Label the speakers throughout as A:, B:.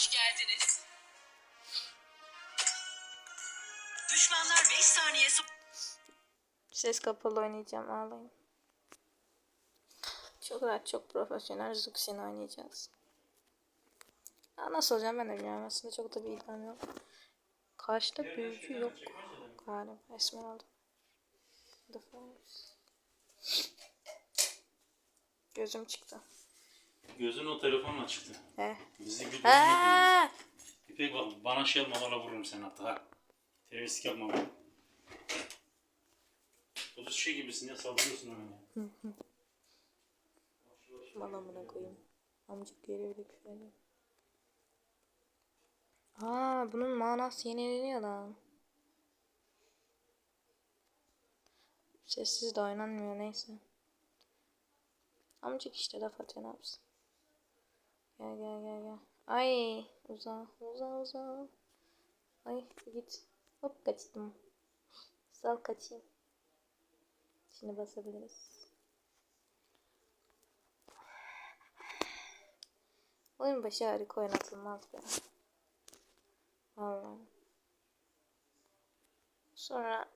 A: hoş geldiniz. Düşmanlar 5 saniye.
B: Ses kapalı oynayacağım ağlayın. Çok rahat çok profesyonel Zuxin oynayacağız. Aa, nasıl olacağım ben de bilmiyorum aslında çok da bir iddiam yok. Karşıda büyücü yok galiba Esmeralda. The. Gözüm çıktı.
C: Gözün o telefonla çıktı.
B: Eh.
C: Bizi.
B: Ha!
C: İpek bak bana şey yapma valla vururum seni hatta ha. Terbiyesizlik yapma bana. Otuz şey gibisin ya saldırıyorsun hemen ya.
B: Bana buna koyayım. Amcık geri öyle bir şey. Aa bunun manası yenileniyor lan. Sessiz de oynanmıyor neyse. Amcık işte laf atıyor ne yapsın. Gel gel gel gel. Ay uza uza uza. Ay git. Hop kaçtım. Sal kaçayım. Şimdi basabiliriz. Oyun başı harika oynatılmaz be. Vallahi. Sonra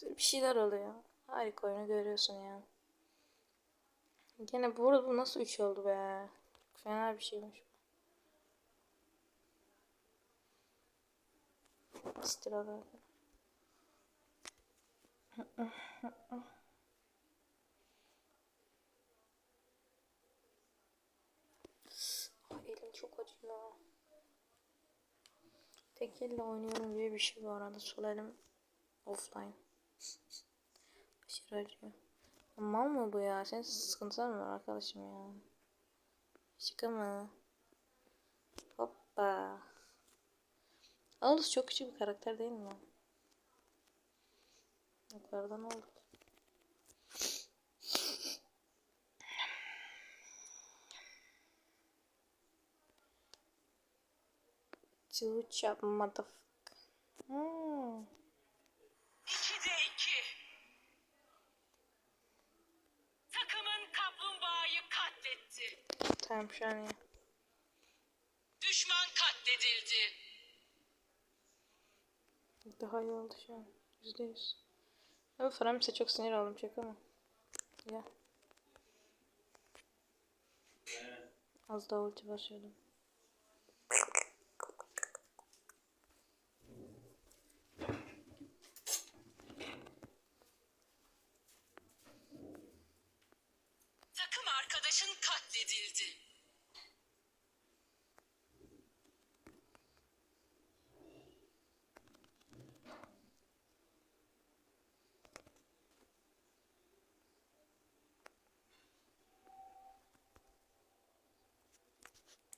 B: bir şeyler oluyor. Harika oyunu görüyorsun yani. Gene bu arada bu nasıl 3 oldu be. Fena bir şeymiş. İstirahat. Ay, elim çok acıyor. Tek elle oynuyorum diye bir şey bu arada. Sol elim offline. Aşırı acıyor. Mal mı bu ya? Senin sıkıntılar mı var arkadaşım ya? Şaka mı? Hoppa. Aldous çok küçük bir karakter değil mi? Yukarıdan oldu. Two chop motherfucker. Hmm.
A: 2'de 2. Takımın kaplumbağayı katletti.
B: Tamam şu an iyi.
A: Düşman katledildi.
B: Daha iyi oldu şu an. Yüzde yüz. Ama Frams'e çok sinir oldum şaka mı? Ya. Az daha ulti basıyordum.
A: Takım arkadaşın katledildi.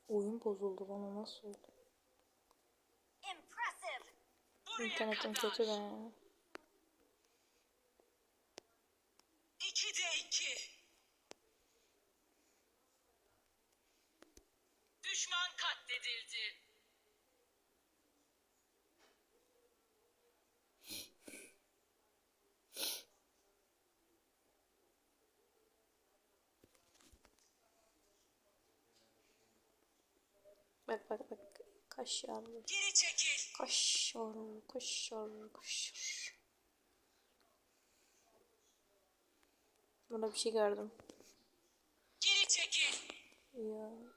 B: Oyun bozuldu lan o nasıl oldu? İnternetim kötü be.
A: 2'de 2. Düşman katledildi.
B: Bak bak bak. Kaş yavru.
A: Geri çekil.
B: Kaş yavru. Kaş yavru. Kaş yavru. Burada bir şey gördüm.
A: Geri çekil.
B: Ya.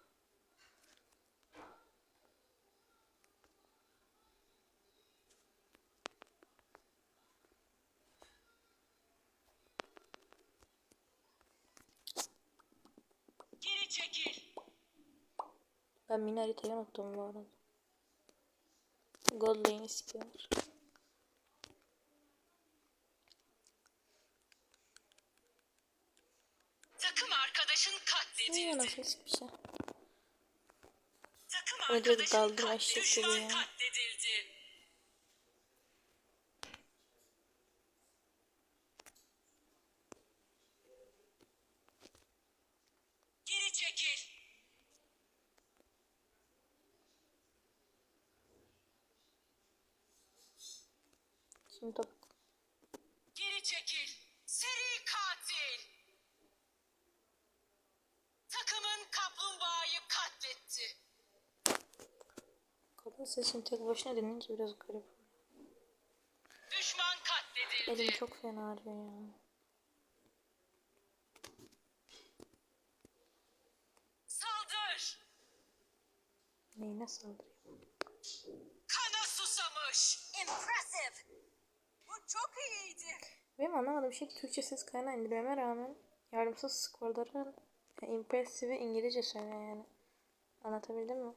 A: Geri çekil.
B: Ben mini haritayı unuttum bu arada. Gold lane'i sikiyorlar.
A: Takım arkadaşın
B: Ne
A: katledildi.
B: nasıl bir şey.
A: Takım arkadaşın katledildi. Düşman katledildi. Geri çekil.
B: Şimdi top.
A: Geri çekil. Seri katil. Takımın kaplumbağayı katletti.
B: Sesini tek başına dinleyince biraz garip.
A: Düşman katledildi.
B: Elim çok fena ağrıyor ya.
A: Saldır.
B: Neyine saldırıyor?
A: Kana susamış. Çok iyiydi.
B: Benim anlamadığım şey Türkçe ses kaynağı indirmeme rağmen yardımsız skorları yani impressive İngilizce söylüyor yani. Anlatabildim mi?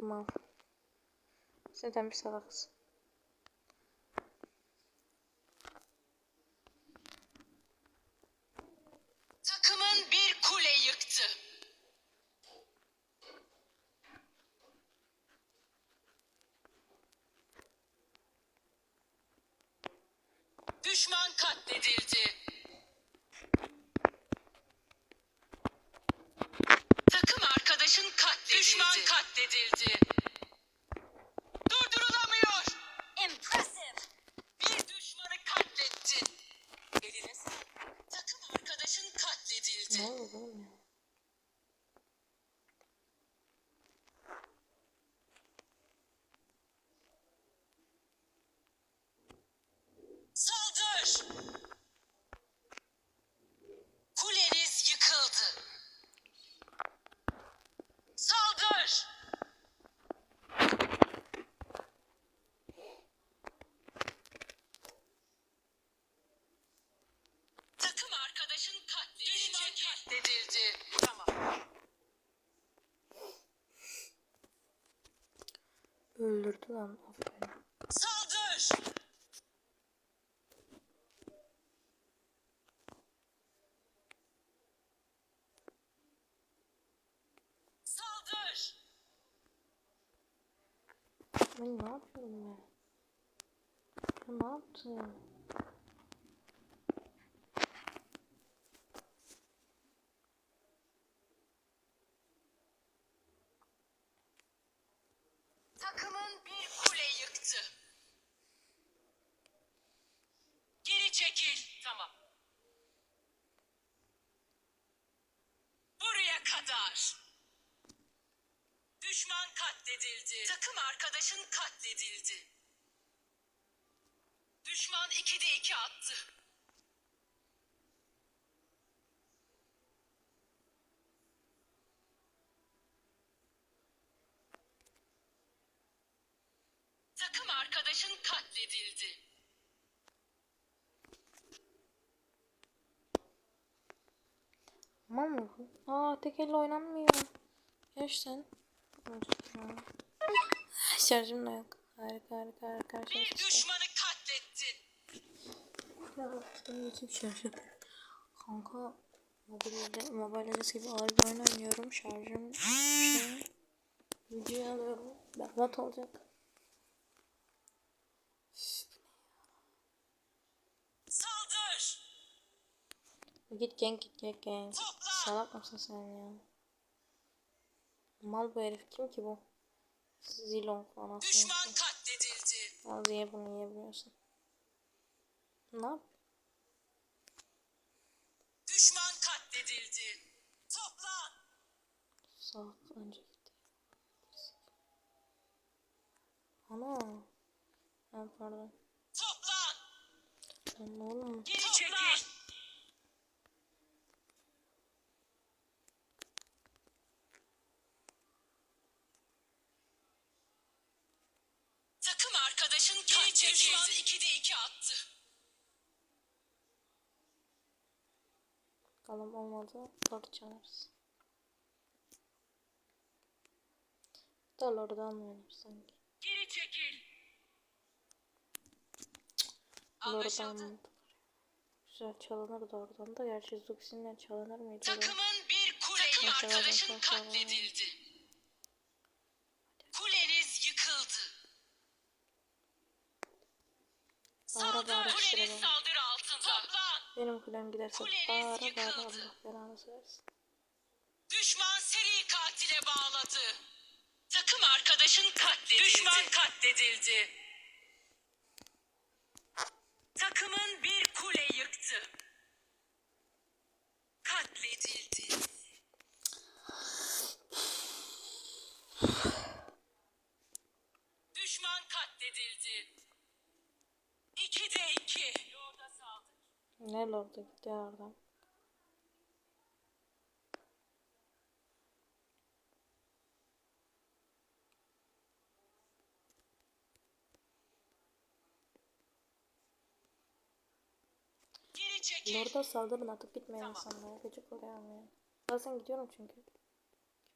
B: Mal. Sen bir salaksın.
A: Takımın bir kule yıktı. Düşman katledildi. Takım arkadaşın katledildi. Düşman katledildi. Durdurulamıyor. Impressive. Bir düşmanı katlettin. Eline sağlık. Takım arkadaşın katledildi.
B: Ne oldu oğlum ya?
A: Saldır! Kuleniz yıkıldı. Saldır! Takım arkadaşın katledildi. Düşman katledildi. Tamam.
B: Lan aferin.
A: Saldır! Saldır!
B: Ben ne yapıyorum ben? Ben ne yaptım?
A: Takımın bir kule yıktı. Geri çekil. Tamam. Buraya kadar. Düşman katledildi. Takım arkadaşın katledildi. Düşman 2'de 2 attı. Takım arkadaşın katledildi.
B: Aman mı? Aa tek elle oynanmıyor. Gerçekten. Olacak ya. Şarjım da yok. Harika harika harika. Şarj
A: Bir
B: işte.
A: düşmanı katlettin.
B: Ya şuradan geçip şarj. Kanka mobilde, Mobile Legends gibi ağır bir oyun oynuyorum. Şarjım şey, videoyu alıyorum. Berbat olacak.
A: Saldır.
B: Git gank git git gank. Salak mısın sen ya? Mal bu herif kim ki bu? Zilong falan.
A: Düşman katledildi.
B: Al diye bunu yiyebiliyorsun. Ne yap?
A: Düşman katledildi. Toplan.
B: Salak önce gitti. Ana. Ha pardon.
A: Toplan.
B: Lan oğlum.
A: Geri çekil. Takım arkadaşın geri çekildi. Düşman 2'de 2 attı.
B: Bakalım olmadı. Lord çalarız. Da Lord'u almıyorum sanki.
A: Geri çekil. Anlaşıldı.
B: almadı. Güzel çalınır da oradan da. Gerçi Zuxin'den çalınır mıydı? da?
A: Takımın bir kule arkadaşın katledildi.
B: Benim kulem giderse
A: Kuleniz
B: bağıra bağıra. Allah belanı versin.
A: Düşman seri katile bağladı. Takım arkadaşın katledildi. Düşman katledildi. Takımın bir kule yıktı. Katledildi. Düşman katledildi. 2'de 2. Lorda saldır.
B: Ne lordu gitti oradan.
A: Geri çekil.
B: Lorda saldırın atıp gitmeyen insanlara gıcık oluyorum ya. Bazen gidiyorum çünkü.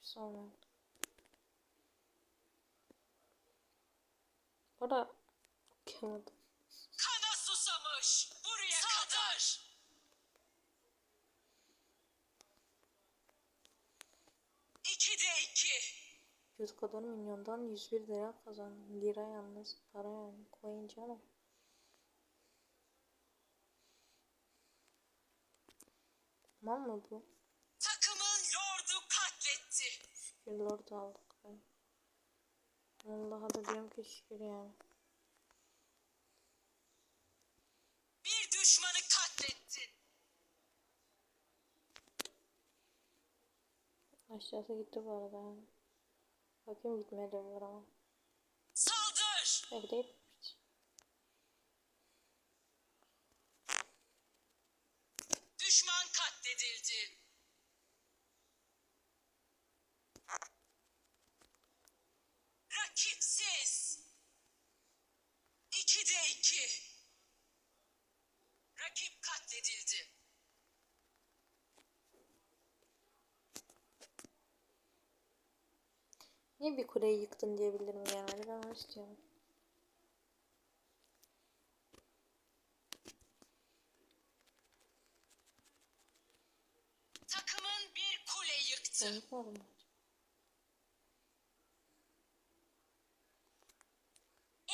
B: Kimse olmuyor. Orada okuyamadım.
A: 100 kadar
B: milyondan 101 lira kazan. Lira yalnız para yani coin canım. Tamam mı bu?
A: Takımın lordu katletti.
B: Şükür lordu aldık. Yani. Allah'a da diyorum ki şükür yani.
A: Bir düşmanı katlettin.
B: Aşağısı gitti bu arada. Bakayım gitmeye dönüyor ama.
A: Saldır.
B: Belki de.
A: Düşman katledildi. Rakipsiz. İkide iki. Rakip katledildi.
B: Niye bir kuleyi yıktın diyebilirim yani. Ben onu istiyorum.
A: Takımın bir kule yıktı.
B: Ben yıkmadım mı?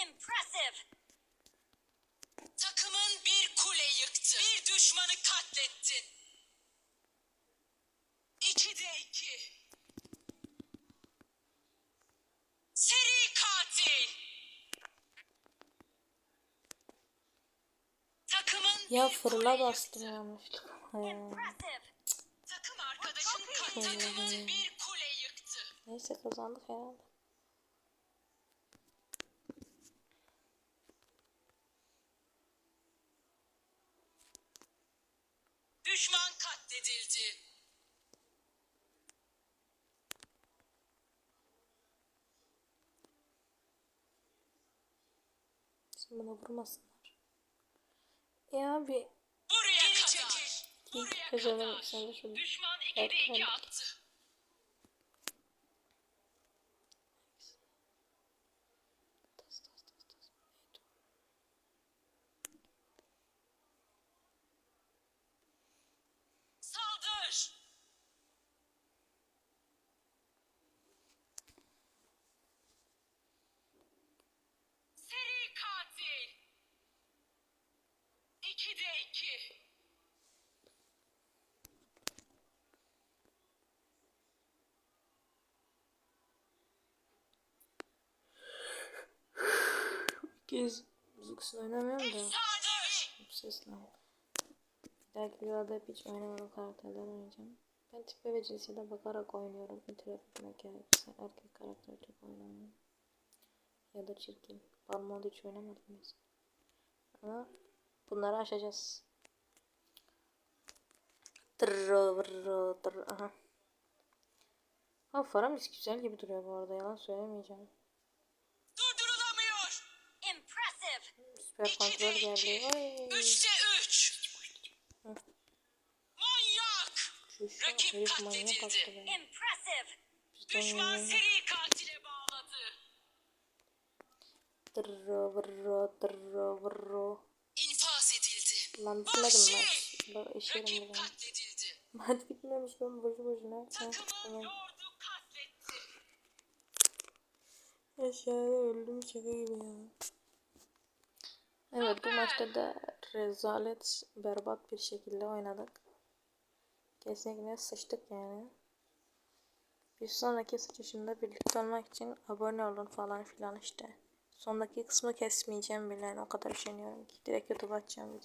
A: Impressive. Takımın bir kule yıktı. Bir düşmanı katlettin. İkide iki. Seri katil. Takımın
B: Ya fırla bastım yanlışlıkla. Ya.
A: Takım arkadaşın kat- takımın bir kule yıktı.
B: Neyse kazandık herhalde.
A: Düşman katledildi.
B: Sen bana vurmasınlar. E abi.
A: Buraya çekil. Buraya
B: şunu.
A: Düşman 2'de 2
B: Erken.
A: attı.
B: Tas, tas, tas, tas. Evet.
A: Saldır. Seri katil. 2'de 2.
B: Kez müziksiz oynamıyorum da.
A: Saldır.
B: Sesle. Bir dahaki videoda hep hiç oynamadığım karakterler oynayacağım. Ben tipe ve cinsiyete bakarak oynuyorum. İtiraf etmek gerekirse erkek karakter çok oynamıyorum. Ya da çirkin. Balmond hiç oynamadım mesela. Ama bunları aşacağız. Tırrı. Aha. Ha Faramis güzel gibi duruyor bu arada yalan söylemeyeceğim.
A: Durdurulamıyor. Impressive.
B: Süper kontrol geldi. Oy.
A: 3'te 3.
B: Hı.
A: Manyak.
B: Şu
A: Rakip katledildi. Impressive. Düşman seri katile bağladı.
B: Tırrı Lan bitmedim
A: Vahşi.
B: maç.
A: Rakip
B: bunu.
A: katledildi.
B: Maç bitmemiş ben boşu boşuna. Tamam. Aşağıda öldüm şaka gibi ya. Evet bu maçta da rezalet berbat bir şekilde oynadık. Kesinlikle sıçtık yani. Bir sonraki sıçışında birlikte olmak için abone olun falan filan işte. Sondaki kısmı kesmeyeceğim bile yani o kadar üşeniyorum ki. Direkt YouTube açacağım video.